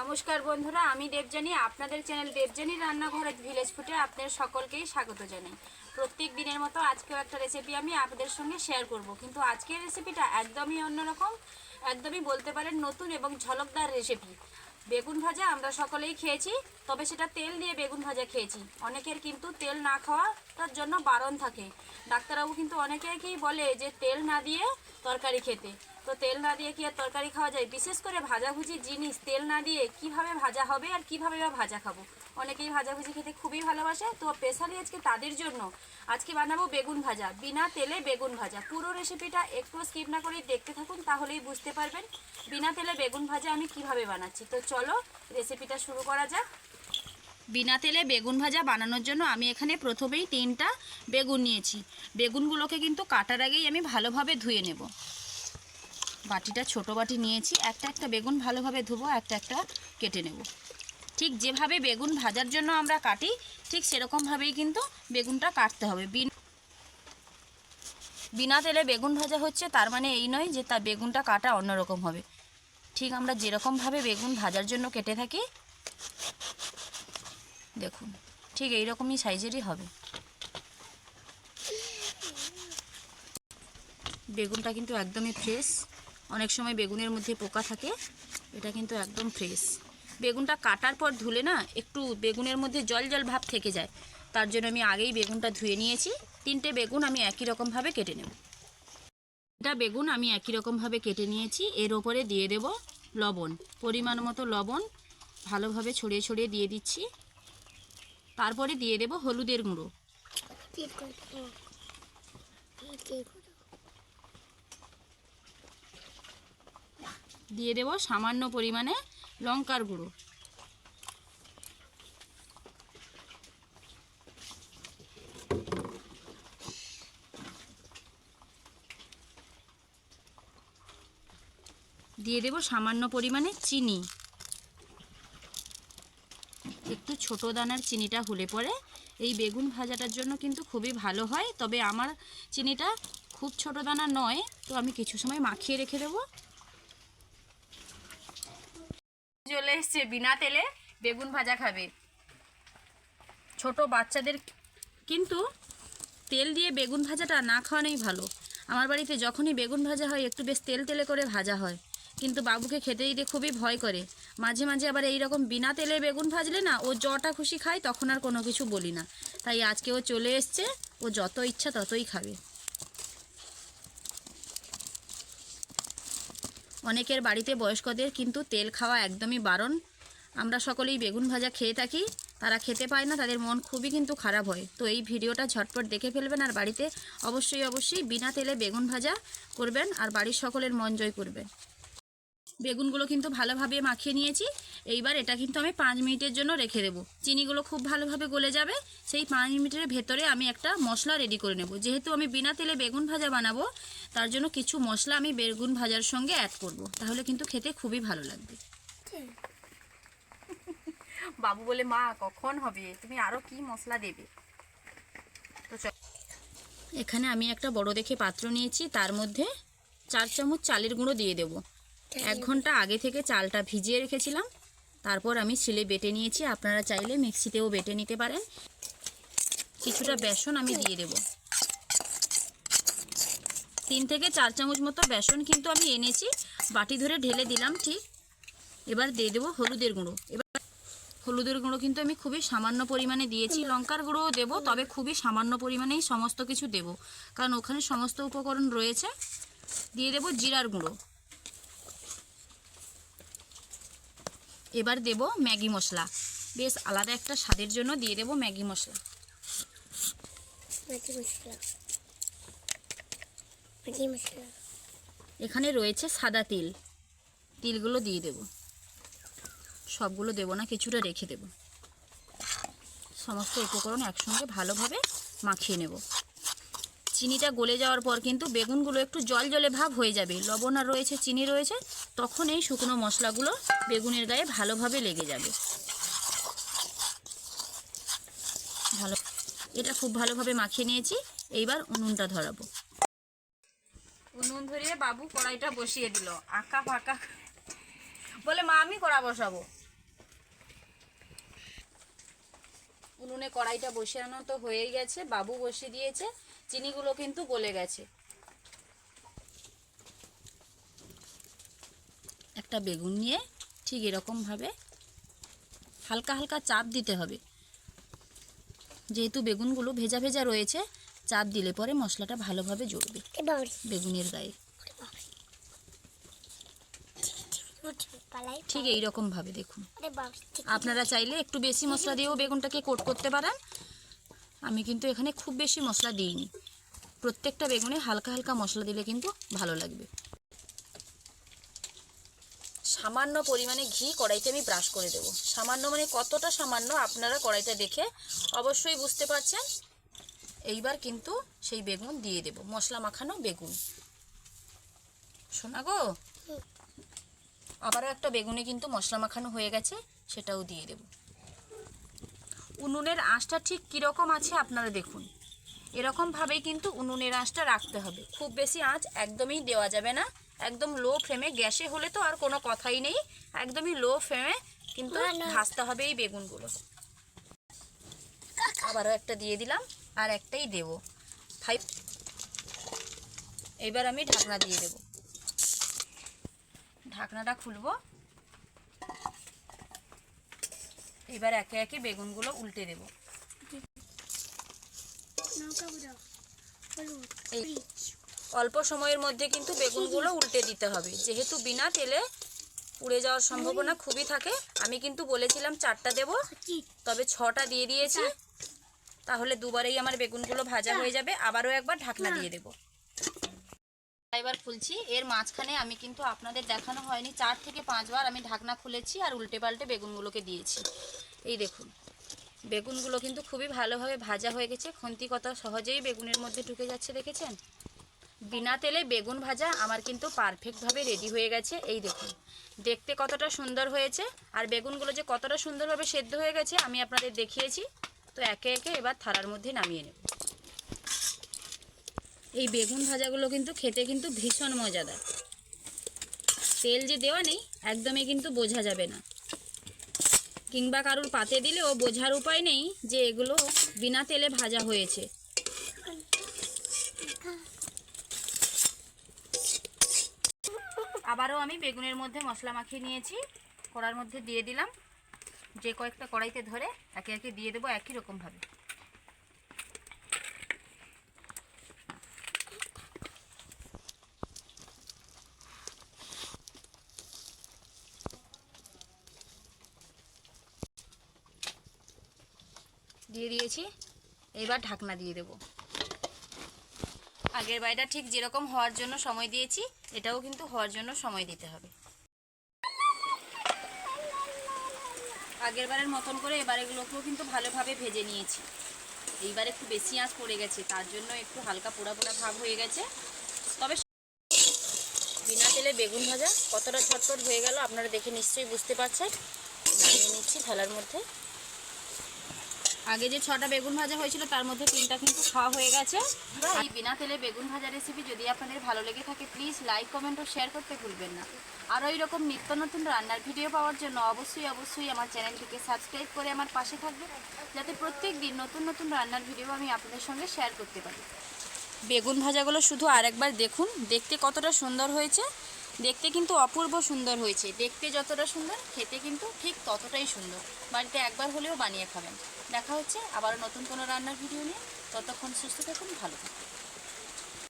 নমস্কার বন্ধুরা, আমি দেবজানি আপনাদের চ্যানেল দেবজানি রান্নাঘরের ভিলেজ ফুটে আপনাদের সকলকেই স্বাগত জানাই। প্রত্যেক দিনের মতো আজকেও একটা রেসিপি আমি আপনাদের সঙ্গে শেয়ার করব। কিন্তু আজকের রেসিপিটা একদমই অন্যরকম, একদমই বলতে পারেন নতুন এবং ঝলকদার রেসিপি বেগুন ভাজা আমরা সকলেই খেয়েছি, তবে সেটা তেল দিয়ে বেগুন ভাজা খেয়েছি। অনেকের কিন্তু তেল না খাওয়াটার জন্য বারণ থাকে। ডাক্তারবাবু কিন্তু অনেকেই বলে যে তেল না দিয়ে তরকারি খেতে। তো তেল না দিয়ে কি আর তরকারি খাওয়া যায়? বিশেষ করে ভাজাভুজি জিনিস, তেল না দিয়ে কীভাবে ভাজা হবে আর কীভাবে বা ভাজা খাব? অনেকেই ভাজাভুজি খেতে খুবই ভালোবাসে। তো স্পেশালি আজকে তাদের জন্য আজকে বানাবো বেগুন ভাজা। বিনা তেলে বেগুন ভাজা। পুরো রেসিপিটা একটু স্কিপ না করে দেখতে থাকুন, তাহলেই বুঝতে পারবেন বিনা তেলে বেগুন ভাজা আমি কীভাবে বানাচ্ছি। তো চলো রেসিপিটা শুরু করা যাক। বিনা তেলে বেগুন ভাজা বানানোর জন্য আমি এখানে প্রথমেই তিনটা বেগুন নিয়েছি। বেগুনগুলোকে কিন্তু কাটার আগেই আমি ভালোভাবে ধুয়ে নেব। বাটিটা ছোট বাটি নিয়েছি। একটা একটা বেগুন ভালোভাবে ধুবো, একটা একটা কেটে নেব। ঠিক যেভাবে বেগুন ভাজার জন্য আমরা কাটি, ঠিক সেরকমভাবেই কিন্তু বেগুনটা কাটতে হবে। বিনা তেলে বেগুন ভাজা হচ্ছে, তার মানে এই নয় যে তার বেগুনটা কাটা অন্যরকম হবে। ঠিক আমরা যেরকমভাবে বেগুন ভাজার জন্য কেটে থাকি, দেখুন, ঠিক এইরকমই সাইজেরই হবে। বেগুনটা কিন্তু একদমই ফ্রেশ অনেক সময় বেগুনের মধ্যে পোকা থাকে, এটা কিন্তু একদম ফ্রেশ বেগুনটা কাটার পর ধুলে না একটু বেগুনের মধ্যে জল জল ভাব থেকে যায়। তার জন্য আমি আগেই বেগুনটা ধুয়ে নিয়েছি। তিনটে বেগুন আমি একই রকমভাবে কেটে নেব। এটা বেগুন আমি একই রকমভাবে কেটে নিয়েছি। এর ওপরে দিয়ে দেব লবণ। পরিমাণ মতো লবণ ভালোভাবে ছড়িয়ে ছড়িয়ে দিয়ে দিচ্ছি। তারপরে দিয়ে দেব হলুদের গুঁড়ো। দিয়ে দেব সামান্য পরিমাণে লঙ্কার গুঁড়ো। দিয়ে দেব সামান্য পরিমাণে চিনি। একটু ছোট দানার চিনিটা হলে পরে এই বেগুন ভাজাটার জন্য কিন্তু খুবই ভালো হয়, তবে আমার চিনিটা খুব ছোট দানা নয়, তো আমি কিছু সময় মাখিয়ে রেখে দেবো। চলে এসছে, বিনা তেলে বেগুন ভাজা খাবে। ছোট বাচ্চাদের কিন্তু তেল দিয়ে বেগুন ভাজাটা না খাওয়ানোই ভালো। আমার বাড়িতে যখনই বেগুন ভাজা হয়, একটু বেশ তেল তেলে করে ভাজা হয়। কিন্তু বাবুকে খেতে দিতে খুবই ভয় করে। মাঝে মাঝে আবার এই রকম বিনা তেলে বেগুন ভাজলে না, ও যটা খুশি খায়, তখন আর কোনো কিছু বলি না। তাই আজকে ও চলে এসছে, ও যত ইচ্ছা ততই খাবে। অনেকের বাড়িতে বয়স্কদের কিন্তু তেল খাওয়া একদমই বারণ। আমরা সকলেই বেগুন ভাজা খেয়ে থাকি, তারা খেতে পায় না, তাদের মন খুবই কিন্তু খারাপ হয়। তো এই ভিডিওটা ঝটপট দেখে ফেলবেন আর বাড়িতে অবশ্যই অবশ্যই বিনা তেলে বেগুন ভাজা করবেন আর বাড়ির সকলের মন জয় করবেন। বেগুনগুলো কিন্তু ভালোভাবে মাখিয়ে নিয়েছি। এইবার এটা কিন্তু আমি পাঁচ মিনিটের জন্য রেখে দেবো। চিনিগুলো খুব ভালোভাবে গলে যাবে। সেই পাঁচ মিনিটের ভেতরে আমি একটা মশলা রেডি করে নেব। যেহেতু আমি বিনা তেলে বেগুন ভাজা বানাবো তার জন্য কিছু মশলা আমি বেগুন ভাজার সঙ্গে অ্যাড করব। তাহলে কিন্তু খেতে খুবই ভালো লাগবে। বাবু বলে মা কখন হবে? তুমি আরও কি মশলা দেবে? তো এখানে আমি একটা বড় দেখে পাত্র নিয়েছি। তার মধ্যে চার চামচ চালের গুঁড়ো দিয়ে দেবো। এক ঘণ্টা আগে থেকে চালটা ভিজিয়ে রেখেছিলাম। তারপর আমি ছিলে বেটে নিয়েছি। আপনারা চাইলে মিক্সিতেও বেটে নিতে পারেন। কিছুটা বেসন আমি দিয়ে দেব। তিন থেকে চার চামচ মতো বেসন কিন্তু আমি এনেছি। বাটি ধরে ঢেলে দিলাম ঠিক। এবার দিয়ে দেবো হলুদের গুঁড়ো। এবার হলুদের গুঁড়ো কিন্তু আমি খুবই সামান্য পরিমাণে দিয়েছি। লঙ্কার গুঁড়োও দেবো তবে খুবই সামান্য পরিমাণেই সমস্ত কিছু দেব। কারণ ওখানে সমস্ত উপকরণ রয়েছে। দিয়ে দেবো জিরার গুঁড়ো। এবার দেব ম্যাগি মশলা। বেশ আলাদা একটা স্বাদের জন্য দিয়ে দেব Maggi masala. Maggi masala. Maggi masala. এখানে রয়েছে সাদা তিল। তিলগুলো দিয়ে দেব। সবগুলো দেব না কিছুটা রেখে দেব। সমস্ত উপকরণ একসঙ্গে ভালোভাবে মাখিয়ে নেব। চিনিটা গলে যাওয়ার পর কিন্তু বেগুনগুলো একটু জল জলে ভাব হয়ে যাবে। লবণ আর রয়েছে চিনি রয়েছে তখন এই শুকনো মশলাগুলো বেগুনের গায়ে ভালোভাবে লেগে যাবে। ভালো এটা খুব ভালোভাবে মাখিয়ে নিয়েছি। এইবার উনুনটা ধরাবো। উনুন ধরিয়ে বাবু কড়াইটা বসিয়ে দিল। আঁকা ফাঁকা বলে মা আমি কড়া বসাবো। উনুনে কড়াইটা বসানো তো হয়ে গেছে। বাবু বসিয়ে দিয়েছে। চিনিগুলো কিন্তু গলে গেছে। একটা বেগুন নিয়ে ঠিক এরকমভাবে হালকা হালকা চাপ দিতে হবে। যেহেতু বেগুনগুলো ভেজা ভেজা রয়েছে, চাপ দিলে পরে মশলাটা ভালোভাবে জড়বে বেগুনের গায়ে। ঠিক এই রকমভাবে দেখুন। আপনারা চাইলে একটু বেশি মশলা দিয়েও বেগুনটাকে কোট করতে পারেন। আমি কিন্তু এখানে খুব বেশি মশলা দিইনি। প্রত্যেকটা বেগুনে হালকা হালকা মশলা দিলে কিন্তু ভালো লাগবে। সামান্য পরিমাণে ঘি কড়াইতে আমি ব্রাশ করে দেব। সামান্য মানে কতটা সামান্য আপনারা কড়াইটা দেখে অবশ্যই বুঝতে পারছেন। এইবার কিন্তু সেই বেগুন দিয়ে দেব, মশলা মাখানো বেগুন। শোনা গো? আবারও একটা বেগুনে কিন্তু মশলা মাখানো হয়ে গেছে, সেটাও দিয়ে দেব। উনুনের আঁচটা ঠিক কীরকম আছে আপনারা দেখুন। এরকমভাবেই কিন্তু উনুনের আঁচটা রাখতে হবে। খুব বেশি আঁচ একদমই দেওয়া যাবে না। একদম লো ফ্লেমে গ্যাসে হলে তো আর কোনো কথাই নেই। একদমই লো ফ্লেমে কিন্তু। ভাজতে হবে এই বেগুনগুলো। আবারও একটা দিয়ে দিলাম আর একটাই দেব। ফাইভ এবার আমি ঢাকনা দিয়ে দেব। ঢাকনাটা খুলবো। এবার একে একে বেগুনগুলো উল্টে দেব। এই। অল্প সময়ের মধ্যে কিন্তু বেগুনগুলো উল্টে দিতে হবে। যেহেতু বিনা তেলে পুড়ে যাওয়ার সম্ভাবনা খুবই থাকে, আমি কিন্তু বলেছিলাম চারটা দেব, তবে ছটা দিয়ে দিয়েছি। তাহলে দুবারেই আমার বেগুনগুলো ভাজা হয়ে যাবে, আবারও একবার ঢাকনা দিয়ে দেব। এবার খুলছি, এর মাঝখানে আমি কিন্তু আপনাদের দেখানো হয়নি, চার থেকে পাঁচবার আমি ঢাকনা খুলেছি আর উল্টে পাল্টে বেগুনগুলোকে দিয়েছি। এই দেখুন, বেগুনগুলো কিন্তু খুবই ভালোভাবে ভাজা হয়ে গেছে, খন্তি কত সহজেই বেগুনের মধ্যে ঢুকে যাচ্ছে, দেখেছেন? বিনা তেলে বেগুন ভাজা আমার কিন্তু পারফেক্টভাবে রেডি হয়ে গেছে। এই দেখুন, দেখতে কতটা সুন্দর হয়েছে। আর বেগুনগুলো যে কতটা সুন্দরভাবে সেদ্ধ হয়ে গেছে, আমি আপনাদের দেখিয়েছি। তো একে একে এবার থালার মধ্যে নামিয়ে নেব। এই বেগুন ভাজাগুলো কিন্তু খেতে কিন্তু ভীষণ মজাদার। তেল যে দেওয়া নেই, একদমই কিন্তু বোঝা যাবে না। কিংবা কারুর পাতে দিলেও বোঝার উপায় নেই যে এগুলো বিনা তেলে ভাজা হয়েছে। আবারও আমি বেগুনের মধ্যে মশলা মাখিয়ে নিয়েছি। কড়ার মধ্যে দিয়ে দিলাম। যে কয়েকটা কড়াইতে ধরে একে একে দিয়ে দেবো একই রকমভাবে। দিয়ে দিয়েছি। এবার ঢাকনা দিয়ে দেবো। আগের বাড়িটা ঠিক যেরকম হওয়ার জন্য সময় দিয়েছি, এটাও কিন্তু হওয়ার জন্য সময় দিতে হবে। আগের বারের মতন করে এবার এগুলোকেও কিন্তু ভালোভাবে ভেজে নিয়েছি। এইবার একটু বেশি আঁচ পড়ে গেছে, তার জন্য একটু হালকা পোড়া পোড়া ভাব হয়ে গেছে। তবে বিনা তেলে বেগুন ভাজা কতটা ঝটপট হয়ে গেল আপনারা দেখে নিশ্চয়ই বুঝতে পারছেন। নামিয়ে নিচ্ছি থালার মধ্যে। আগে যে ছটা বেগুন ভাজা হয়েছিল তার মধ্যে তিনটা কিন্তু খাওয়া হয়ে গেছে। এই বিনা তেলে বেগুন ভাজা রেসিপি যদি আপনাদের ভালো লেগে থাকে প্লিজ লাইক কমেন্ট ও শেয়ার করতে ভুলবেন না। আর ওই রকম নিত্য নতুন রান্নার ভিডিও পাওয়ার জন্য অবশ্যই অবশ্যই আমার চ্যানেলটিকে সাবস্ক্রাইব করে আমার পাশে থাকবে যাতে প্রত্যেক দিন নতুন নতুন রান্নার ভিডিও আমি আপনাদের সঙ্গে শেয়ার করতে পারি। বেগুন ভাজাগুলো শুধু আরেকবার দেখুন দেখতে কতটা সুন্দর হয়েছে। দেখতে কিন্তু অপূর্ব সুন্দর হয়েছে। দেখতে যতটা সুন্দর, খেতে কিন্তু ঠিক ততটাই সুন্দর। বাড়িতে একবার হলেও বানিয়ে খাবেন। দেখা হচ্ছে আবারও নতুন কোনো রান্নার ভিডিও নিয়ে। ততক্ষণ সুস্থ থাকুন, ভালো থাকুন।